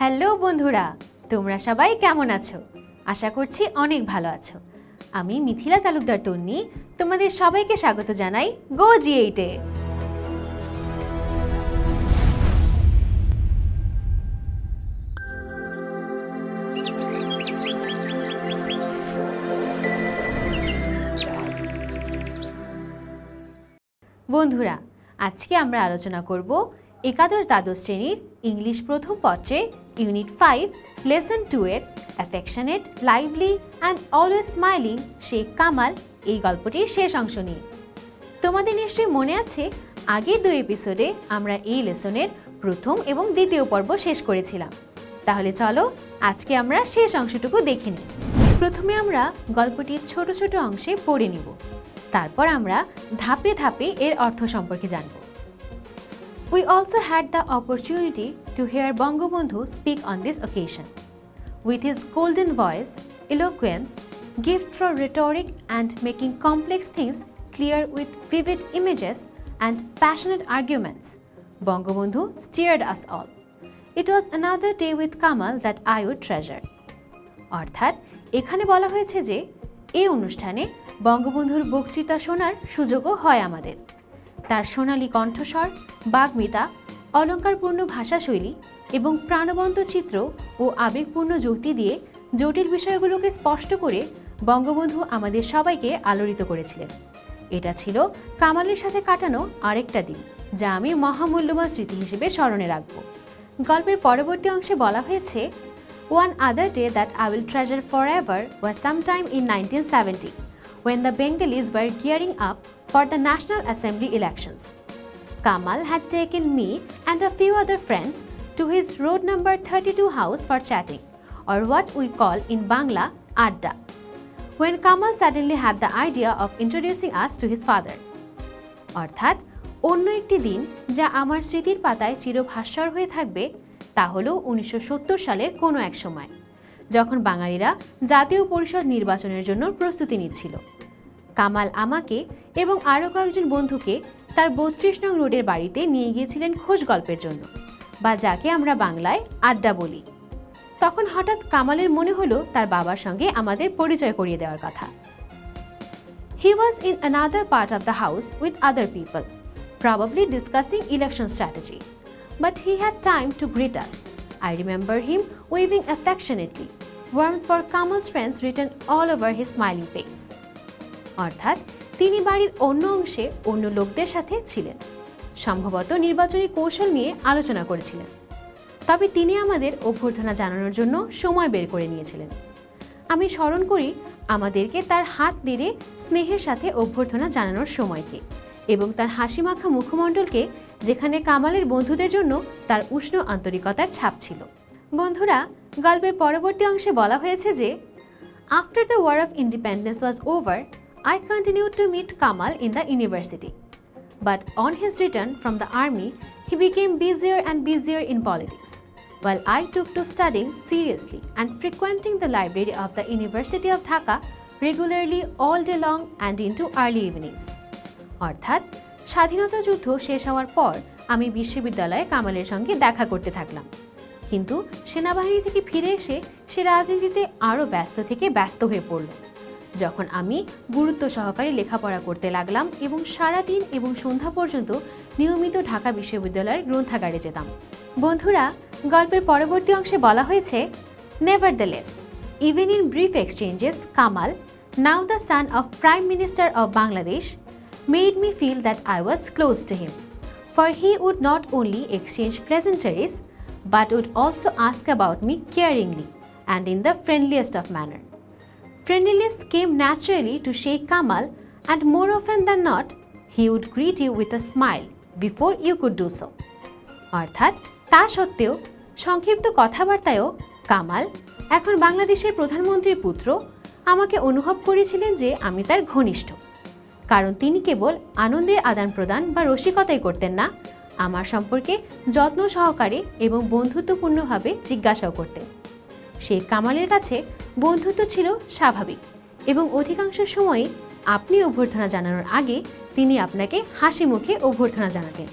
Hello বন্ধুরা, তোমরা সবাই কেমন আছো? আশা করছি অনেক ভালো আছো। আমি মিথিলা তালুকদার তন্নি, তোমাদের সবাইকে স্বাগত জানাই গো জি এইটে বন্ধুরা, আজকে আমরা আলোচনা করব একাদশ দ্বাদশ শ্রেণির ইংলিশ প্রথম পত্রে ইউনিট ফাইভ লেসন টু এর affectionate lively and always smiling Sheikh Kamal এই গল্পটির শেষ অংশ নিয়ে। তোমাদের নিশ্চয়ই মনে আছে, আগের দুই এপিসোডে আমরা এই লেসনের প্রথম এবং দ্বিতীয় পর্ব শেষ করেছিলাম। তাহলে চলো, আজকে আমরা শেষ অংশটুকু দেখে নিই। প্রথমে আমরা গল্পটির ছোট ছোট অংশে পড়ে নিব। তারপর আমরা ধাপে ধাপে এর অর্থ সম্পর্কে জানব। We also had the opportunity to hear Bangabandhu speak on this occasion. With his golden voice, eloquence, gift for rhetoric and making complex things clear with vivid images and passionate arguments, Bangabandhu steered us all. It was another day with Kamal that I would treasure. অর্থাৎ এখানে বলা হয়েছে যে এই অনুষ্ঠানে বঙ্গবন্ধুর বক্তৃতা শোনার সুযোগও হয় আমাদের তার সোনালী কণ্ঠস্বর, বাগ্মিতা, অলঙ্কারপূর্ণ ভাষাশৈলী এবং প্রাণবন্ত চিত্র ও আবেগপূর্ণ যুক্তি দিয়ে জটিল বিষয়গুলোকে স্পষ্ট করে বঙ্গবন্ধু আমাদের সবাইকে আলোড়িত করেছিলেন। এটা ছিল কামালের সাথে কাটানো আরেকটা দিন, যা আমি মহামূল্যবান স্মৃতি হিসেবে স্মরণে রাখব। গল্পের পরবর্তী অংশে বলা হয়েছে, One other day that I will treasure forever was in nineteen 1970 when the Bengalis were gearing up for the National Assembly elections. Kamal had taken me and a few other friends to his road number 32 house for chatting, or what we call in Bangla Adda. When Kamal suddenly had the idea of introducing us to his father. অর্থাৎ অন্য একটি দিন যা আমার স্মৃতির পাতায় চিরভাস্বর হয়ে থাকবে তা হলো উনিশশো সালের কোনো এক সময় যখন বাঙালিরা জাতীয় পরিষদ নির্বাচনের জন্য প্রস্তুতি নিচ্ছিল কামাল আমাকে এবং আরও কয়েকজন বন্ধুকে তার বত্রিশ নং রোডের বাড়িতে নিয়ে গিয়েছিলেন খোঁজ গল্পের জন্য, বা যাকে আমরা বাংলায় আড্ডা বলি। তখন হঠাৎ কামালের মনে হলো তার বাবার সঙ্গে আমাদের পরিচয় করিয়ে দেওয়ার কথা। He was in another part of the house with other people probably discussing election strategy but he had time to greet us I remember him waving affectionately warm for Kamal's friends return all over his smiling face অর্থাৎ তিনি বাড়ির অন্য অংশে অন্য লোকদের সাথে ছিলেন। সম্ভবত নির্বাচনী কৌশল নিয়ে আলোচনা করেছিলেন। তবে তিনি আমাদের অভ্যর্থনা জানানোর জন্য সময় বের করে নিয়েছিলেন। আমি স্মরণ করি, আমাদেরকে তার হাত নেড়ে স্নেহের সাথে অভ্যর্থনা জানানোর সময়কে এবং তার হাসিমাখা মুখমণ্ডলকে, যেখানে কামালের বন্ধুদের জন্য তার উষ্ণ আন্তরিকতার ছাপ ছিল। বন্ধুরা, গল্পের পরবর্তী অংশে বলা হয়েছে যে after the war of independence was over I continue to meet Kamal in the university But on his return from the army, he became busier and busier in politics. While I took to studying seriously and frequenting the library of the University of Dhaka regularly all day long and into early evenings. অর্থাৎ স্বাধীনতা যুদ্ধ শেষ হওয়ার পর আমি বিশ্ববিদ্যালয়ে কামালের সঙ্গে দেখা করতে থাকলাম কিন্তু সেনাবাহিনী থেকে ফিরে এসে সে রাজনীতিতে আরও ব্যস্ত থেকে ব্যস্ত হয়ে পড়ল যখন আমি গুরুত্ব সহকারে লেখাপড়া করতে লাগলাম এবং সারাদিন এবং সন্ধ্যা পর্যন্ত নিয়মিত ঢাকা বিশ্ববিদ্যালয়ের গ্রন্থাগারে যেতাম বন্ধুরা, গল্পের পরবর্তী অংশে বলা হয়েছে nevertheless even in brief exchanges Kamal now the son of prime minister of Bangladesh made me feel that I was close to him for he would not only exchange pleasantries, but would also ask about me caringly and in the friendliest of manner. Friendliness came naturally to Sheikh Kamal, and more often than not, he would greet you with a smile before you could do so. অর্থাৎ, তা সত্ত্বেও, সংক্ষিপ্ত কথাবার্তায়ও কামাল, এখন বাংলাদেশের প্রধানমন্ত্রীর পুত্র, আমাকে অনুভব করেছিলেন যে আমি তার ঘনিষ্ঠ কারণ তিনি কেবল আনন্দের আদান প্রদান বা রসিকতাই করতেন না, আমার সম্পর্কে যত্ন সহকারে এবং বন্ধুত্বপূর্ণভাবে জিজ্ঞাসাও করতেন শেখ কামালের কাছে বন্ধুত্ব ছিল স্বাভাবিক এবং অধিকাংশ সময়ে আপনি অভ্যর্থনা জানানোর আগে তিনি আপনাকে হাসি মুখে অভ্যর্থনা জানাতেন।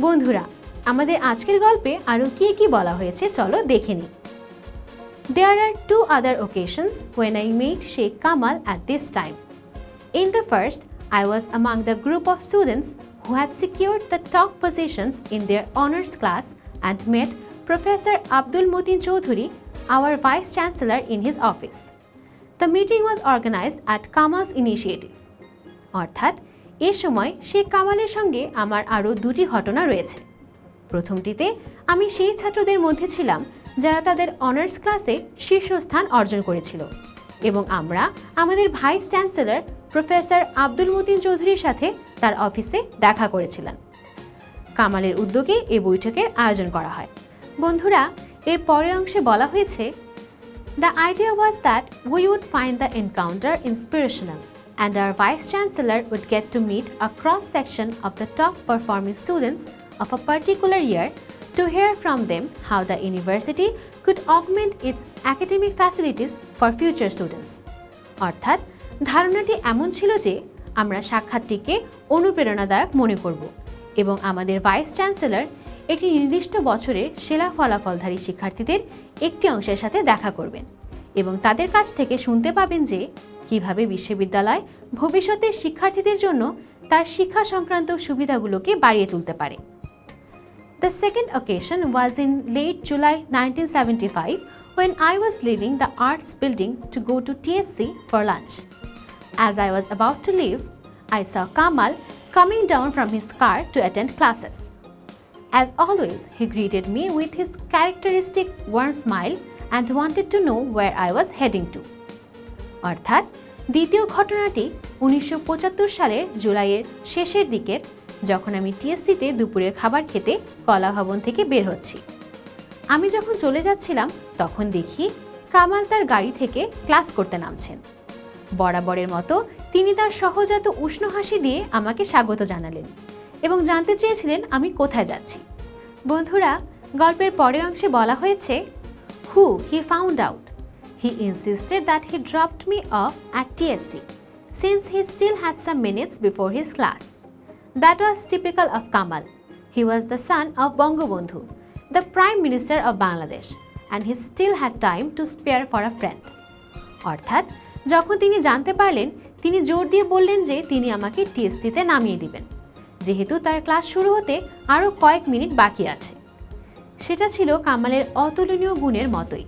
বন্ধুরা, আমাদের আজকের গল্পে আরও কী কী বলা হয়েছে চলো দেখে নিই। There are two other occasions when I met Sheikh Kamal at this time in the first I was among the group of students who had secure the top positions in their honours class and met professor Abdul Matin Chowdhury our Vice Chancellor, in his office. The meeting was organized at Kamal's initiative. অর্থাৎ এ সময় শেখ কামালের সঙ্গে আমার আরও দুটি ঘটনা রয়েছে প্রথমটিতে আমি সেই ছাত্রদের মধ্যে ছিলাম যারা তাদের অনার্স ক্লাসে শীর্ষস্থান অর্জন করেছিল এবং আমরা আমাদের vice chancellor professor Abdul Matin চৌধুরীর সাথে তার অফিসে দেখা করেছিলাম কামালের উদ্যোগে এই বৈঠকের আয়োজন করা হয় বন্ধুরা এর পরের অংশে বলা হয়েছে the idea was that we would find the encounter inspirational and our vice chancellor would get to meet a cross section of the top performing students of a particular year to hear from them how the university could augment its academic facilities for future students অর্থাৎ, ধারণাটি এমন ছিল যে আমরা সাক্ষাৎটিকে অনুপ্রেরণাদায়ক মনে করব এবং আমাদের ভাইস চ্যান্সেলার একটি নির্দিষ্ট বছরের সেরা ফলাফলধারী শিক্ষার্থীদের একটি অংশের সাথে দেখা করবেন এবং তাদের কাছ থেকে শুনতে পাবেন যে কীভাবে বিশ্ববিদ্যালয় ভবিষ্যতের শিক্ষার্থীদের জন্য তার শিক্ষা সংক্রান্ত সুবিধাগুলোকে বাড়িয়ে তুলতে পারে। The second occasion was in late July nineteen seventy five when I was leaving the arts building to go to TSC for lunch as I was about to leave I saw Kamal coming down from his car to attend classes As always, he greeted me with his characteristic warm smile and wanted to know where I was heading to. অর্থাৎ দ্বিতীয় ঘটনাটি উনিশশো পঁচাত্তর সালের জুলাইয়ের শেষের দিকের যখন আমি টিএসসিতে দুপুরের খাবার খেতে কলা ভবন থেকে বের হচ্ছি। আমি যখন চলে যাচ্ছিলাম তখন দেখি কামাল তার গাড়ি থেকে ক্লাস করতে নামছেন। বরাবরের মতো তিনি তার সহজাত উষ্ণ হাসি দিয়ে আমাকে স্বাগত জানালেন। এবং জানতে চেয়েছিলেন আমি কোথায় যাচ্ছি। বন্ধুরা, গল্পের পরের অংশে বলা হয়েছে who he found out he insisted that he dropped me off at TSC since he still had some minutes before his class that was typical of Kamal he was the son of Bangabandhu the prime minister of Bangladesh and he still had time to spare for a friend. অর্থাৎ, যখন তিনি জানতে পারলেন, তিনি জোর দিয়ে বললেন যে তিনি আমাকে টিএসসিতে নামিয়ে দিবেন। যেহেতু তার ক্লাস শুরু হতে আরও কয়েক মিনিট বাকি আছে। সেটা ছিল কামালের অতুলনীয় গুণের মতোই।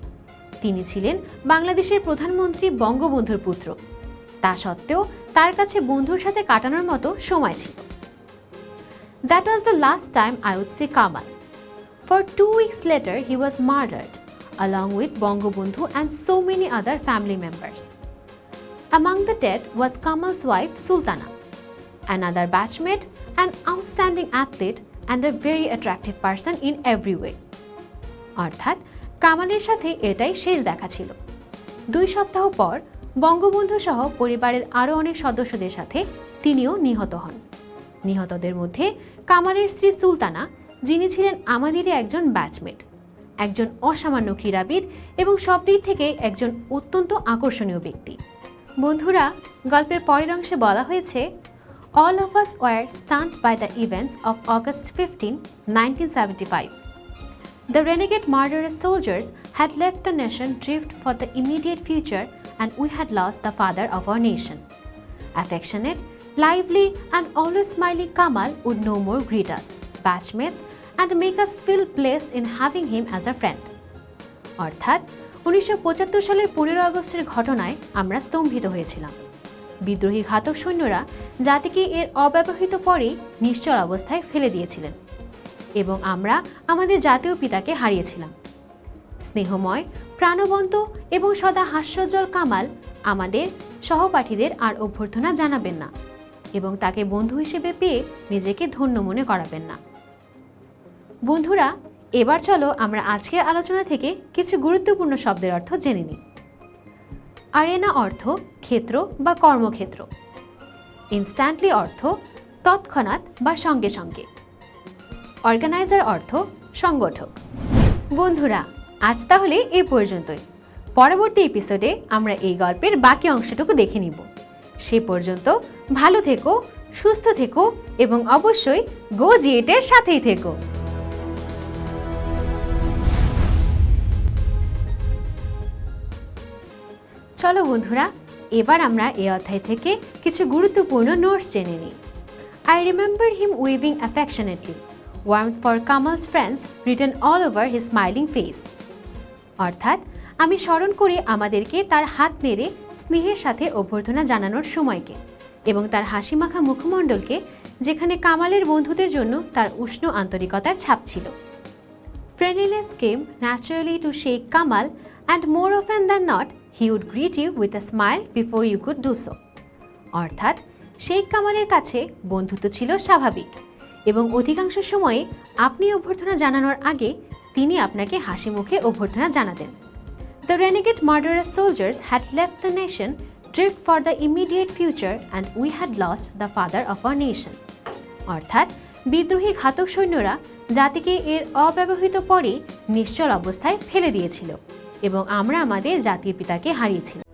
তিনি ছিলেন বাংলাদেশের প্রধানমন্ত্রী বঙ্গবন্ধুর পুত্র। তা সত্ত্বেও তার কাছে বন্ধুর সাথে কাটানোর মতো সময় ছিল। That was the last time I would see Kamal for two weeks later he was murdered along with Bangabandhu and so many other family members among the dead was Kamal's wife Sultana another batchmate, an outstanding athlete, and a very attractive person in every way. অর্থাৎ কামালের সাথে এটাই শেষ দেখা ছিল। দুই সপ্তাহ পর বঙ্গবন্ধু সহ পরিবারের আরও অনেক সদস্যদের সাথে তিনিও নিহত হন। নিহতদের মধ্যে কামালের স্ত্রী সুলতানা যিনি ছিলেন আমাদেরই একজন ব্যাচমেট একজন অসামান্য ক্রীড়াবিদ এবং সব দিক থেকে একজন অত্যন্ত আকর্ষণীয় ব্যক্তি। বন্ধুরা গল্পের পরের অংশে বলা হয়েছে all of us were stunned by the events of nineteen seventy five The renegade murderous soldiers had left the nation drift for the immediate future, and we had lost the father of our nation. Affectionate, lively, and always smiling Kamal would no more greet us, batchmates, and make us feel blessed in having him as a friend. অর্থাৎ উনিশশো পঁচাত্তর সালের পনেরো আগস্টের ঘটনায় আমরা স্তম্ভিত হয়েছিলাম বিদ্রোহী ঘাতক সৈন্যরা জাতিকে এর অব্যবহৃত পরেই নিশ্চল অবস্থায় ফেলে দিয়েছিলেন এবং আমরা আমাদের জাতীয় পিতাকে হারিয়েছিলাম। স্নেহময়, প্রাণবন্ত এবং সদা হাস্যোজ্জ্বল কামাল আমাদের সহপাঠীদের আর অভ্যর্থনা জানাবেন না এবং তাকে বন্ধু হিসেবে পেয়ে নিজেকে ধন্য মনে করাবেন না। বন্ধুরা, এবার চলো আমরা আজকের আলোচনা থেকে কিছু গুরুত্বপূর্ণ শব্দের অর্থ জেনে নিই। আরেনা অর্থ ক্ষেত্র বা কর্মক্ষেত্র। ইনস্ট্যান্টলি অর্থ তৎক্ষণাৎ বা সঙ্গে সঙ্গে। অর্গানাইজার অর্থ সংগঠক। বন্ধুরা, আজ তাহলে এ পর্যন্তই। পরবর্তী এপিসোডে আমরা এই গল্পের বাকি অংশটুকু দেখে নিব। সে পর্যন্ত ভালো থেকো, সুস্থ থেকো এবং অবশ্যই গো জিএটের সাথেই থেকো। চলো বন্ধুরা এবার আমরা এই অধ্যায় থেকে কিছু গুরুত্বপূর্ণ নোটস জেনে নিই। I remember him waving affectionately warm for Kamal's friends return all over his smiling face অর্থাৎ আমি স্মরণ করি আমাদেরকে তার হাত নেড়ে স্নেহের সাথে অভ্যর্থনা জানানোর সময়কে এবং তার হাসিমাখা মুখমণ্ডলকে যেখানে কামালের বন্ধুদের জন্য তার উষ্ণ আন্তরিকতার ছাপ ছিল। Friendliness came naturally to Sheikh Kamal, and more often than not, he would greet you with a smile before you could do so অর্থাৎ, শেখ কামালের কাছে বন্ধুত্ব ছিল স্বাভাবিক এবং অধিকাংশ সময়ে আপনি অভ্যর্থনা জানানোর আগে তিনি আপনাকে হাসি মুখে অভ্যর্থনা জানাতেন। The renegade murder soldiers had left the nation trip for the immediate future and we had lost the father of our nation অর্থাৎ, বিদ্রোহী ঘাতক সৈন্যরা জাতিকে এর অব্যবহৃত পরেই নিশ্চল অবস্থায় ফেলে দিয়েছিল। এবং আমরা আমাদের জাতির পিতাকে হারিয়েছিলাম।